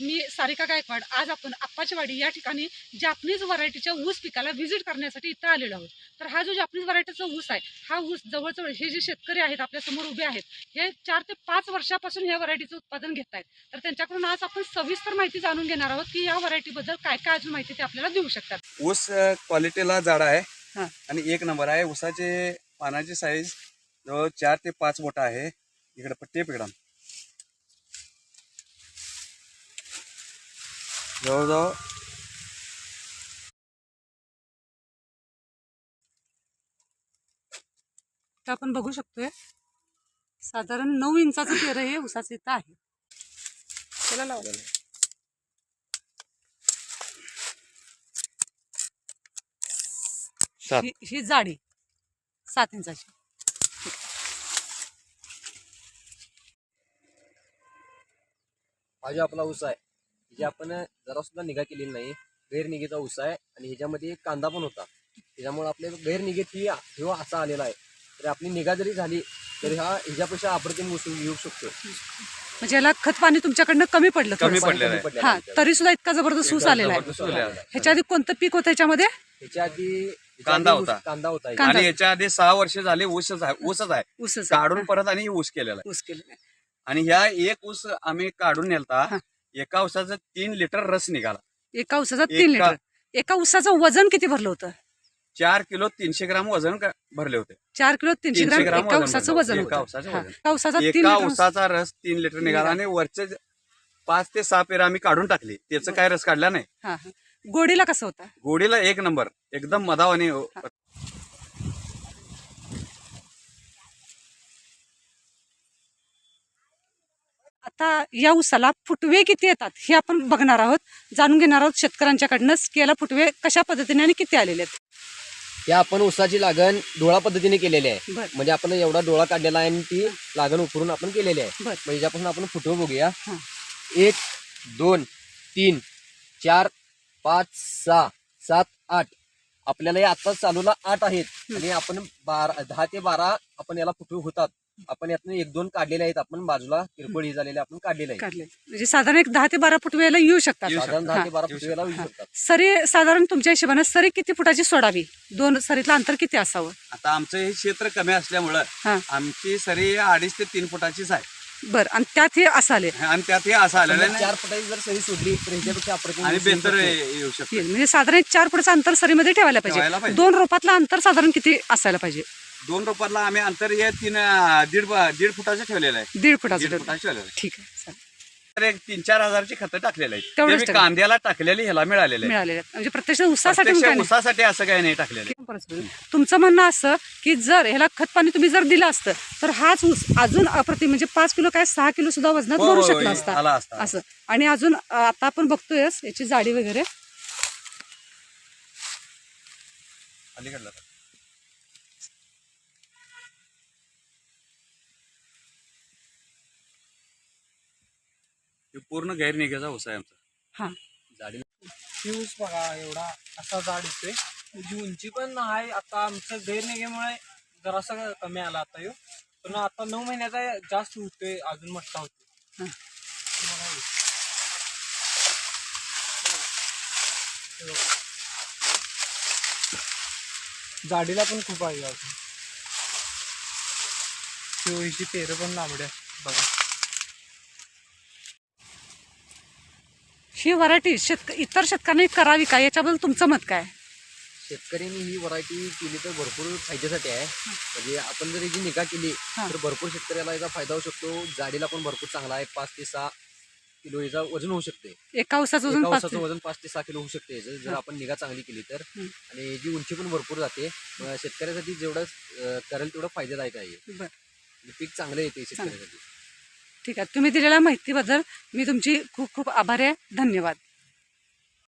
मी सारिका गायकवाड आज आपण आप्पाचीवाडी या ठिकाणी जापनीज व्हरायटीच्या ऊस पिकाला व्हिजिट करण्यासाठी इथं आलेलो आहोत. तर हा जो जापनीज व्हरायटीचा ऊस आहे हा ऊस जवळजवळ हे जे शेतकरी आहेत आपल्यासमोर उभे आहेत हे चार ते पाच वर्षापासून ह्या व्हरायटीचं उत्पादन घेत आहेत. तर त्यांच्याकडून आज आपण सविस्तर माहिती जाणून घेणार आहोत की या व्हरायटीबद्दल काय काय अजून माहिती ते आपल्याला देऊ शकतात. ऊस क्वालिटीला झाड आहे हा. आणि एक नंबर आहे ऊसाचे पानाची साईज जवळ चार ते पाच बोट आहे. इकडे पट्टे पिकडा जवळजवळ तर आपण बघू शकतोय साधारण नऊ इंचाचं पेरं हे ऊसाचं इथं आहे त्याला लावलेलं. सात. ही ही जाडी सात इंचाची जो आपला ऊस आहे जे आपण जरा सुद्धा निगा केलेली नाही गैरनिगेचा ऊस आहे आणि ह्याच्यामध्ये कांदा पण होता त्याच्यामुळे आपल्या गैरनिगेत ही ह्यो असा आलेला आहे तर आपली निगा जरी झाली तरी हा ह्याच्यापेक्षा अप्रतिम ऊस येऊ शकतो म्हणजे याला खत पाणी तुमच्याकडनं कमी पडलं कमी थोडंसं. पडलेलं आहे. पडलेलं हा. तरी सुद्धा इतका जबरदस्त ऊस आलेला आहे जबरदस्त आलेला आहे. ह्याच्या आधी कोणतं पीक होतं याच्यामध्ये ह्याच्या आधी ह्याच्या कांदा आधी ऊस- होता. कांदा होता कांदा. आणि याच्या आधी सहा वर्ष झाले ऊसच आहे ऊसच आहे ऊसच काढून परत आणि ऊस केलेला आहे ऊस केलेला आहे. आणि ह्या एक ऊस आम्ही काढून नेलता हा. एका ऊसाचा तीन लिटर रस निघाला एका ऊसाचा तीन एका- लिटर एका ऊसाचं वजन किती भरलं होतं चार किलो तीनशे ग्राम वजन क- भरले होते चार किलो तीनशे ग्राम एका वजन भरलं. वजन एका होतं हा. वजन. एका ऊसाचा तीन एका लिटर ऊसाचा रस तीन लिटर निघाला निघाला. आणि वरचे ज- पाच ते सहा पेर आम्ही काढून टाकली त्याचं काय रस काढला नाही हा, हा. गोडीला कसं होता गोडीला एक नंबर एकदम मधावाने आता या ऊसाला फुटवे किती येतात हे आपण बघणार आहोत. जाणून घेणार आहोत शेतकऱ्यांच्याकडनंच की याला फुटवे कशा पद्धतीने आणि किती आलेले आहेत? या आपण ऊसाची लागण डोळा पद्धतीने केलेली आहे. बर. म्हणजे आपण एवढा डोळा काढलेला आहे आणि ती लागण उकरून आपण केलेली आहे. बर. म्हणजे ज्यापासून आपण फुटवू बघूया. हा. एक दोन तीन चार पाच सहा सात आठ. आपल्याला या आता चालूला आठ आहेत. आणि आपण बारा दहा ते बारा आपण याला फुटवे होतात. आपण यातून एक दोन काढलेले आहेत आपण बाजूला किरकोळ हे झालेले आपण काढलेले आहेत. काढले म्हणजे साधारण एक दहा ते बारा फुटवे याला येऊ शकतात. येऊ साधारण दहा. ते बारा येऊ फुटवेला येऊ हा. शकतात. सरी साधारण तुमच्या हिशोबाने सरी किती फुटाची सोडावी? दोन सरीतलं अंतर किती असावं? आता आमचं हे क्षेत्र कमी असल्यामुळं हा. आमची सरी अडीच ते तीन फुटाचीच आहे. बर आणि त्यात हे असं आले आणि त्यात हे असं आलेलं नाही चार फुटाची जर सरी सोडली तर ह्याच्यापेक्षा अप्रतिम आणि येऊ बेहतर शकतो. येऊ शकतो म्हणजे साधारण एक चार फुटाचं अंतर सरीमध्ये ठेवायला ठेवायला पाहिजे पाहिजे. दोन रोपातलं अंतर साधारण किती असायला पाहिजे दोन रोपातला आम्ही अंतर हे तीन अं, दीड दीड फुटाचं ठेवलेलं आहे दीड फुटाचं दीड ठेवलं. फुटाचं ठेवलेलं आहे ठीक आहे चालेल. एक तीन चार हजारची खतं टाकलेली आहेत तेवढंच ते मी टाकलं. कांद्याला टाकलेली ह्याला मिळालेले आहेत. म्हणजे प्रत्यक्ष ऊसासाठी प्रत्यक्ष काय नाही. ऊसासाठी असं काही नाही टाकलेलं? तुमचं म्हणणं असं की जर ह्याला खत पाणी तुम्ही जर दिलं असतं तर हाच ऊस अजून अप्रतिम म्हणजे पाच किलो काय सहा किलो सुद्धा वजनात हो, भरू हो, शकला हो, असता आला असता असं आणि अजून अं, आता आपण बघतोयच याची जाडी वगैरे अलीकडला पूर्ण गैरनिघाचा ऊस आहे आमचा. हा. जाडी ही ऊस बघा एवढा असा जाड येतोय. त्याची उंची पण आहे आता आमचं गैरनिगेमुळे जरासा कमी आला आता ह्यो पण आता नऊ महिन्याचा जास्त होतोय अजून मोठा होतो हा. जाडीला पण खूप आहे अजून. शिवईची पेरं पण लांबड्या बघा. ही व्हरायटी शेतक इतर शेतकऱ्यांनी करावी का? याच्याबद्दल तुमचं मत काय? शेतकऱ्यांनी ही व्हरायटी केली तर भरपूर फायद्यासाठी आहे. म्हणजे आपण जर याची निगा केली. तर भरपूर शेतकऱ्याला याचा फायदा होऊ शकतो. जाडीला पण भरपूर चांगला आहे. पाच ते सहा किलो याचा वजन होऊ शकते. एका वजन ऊसाचं वजन पाच ते सहा किलो होऊ शकते. जर जर. आपण निगा चांगली केली तर. आणि याची उंची पण भरपूर जाते. शेतकऱ्यासाठी जेवढं करेल तेवढं फायदादायक आहे. पीक चांगलं येते शेतकऱ्यासाठी. ठीक आहे. तुम्ही दिलेल्या माहितीबद्दल मी तुमची खूप खूप आभारी आहे. धन्यवाद.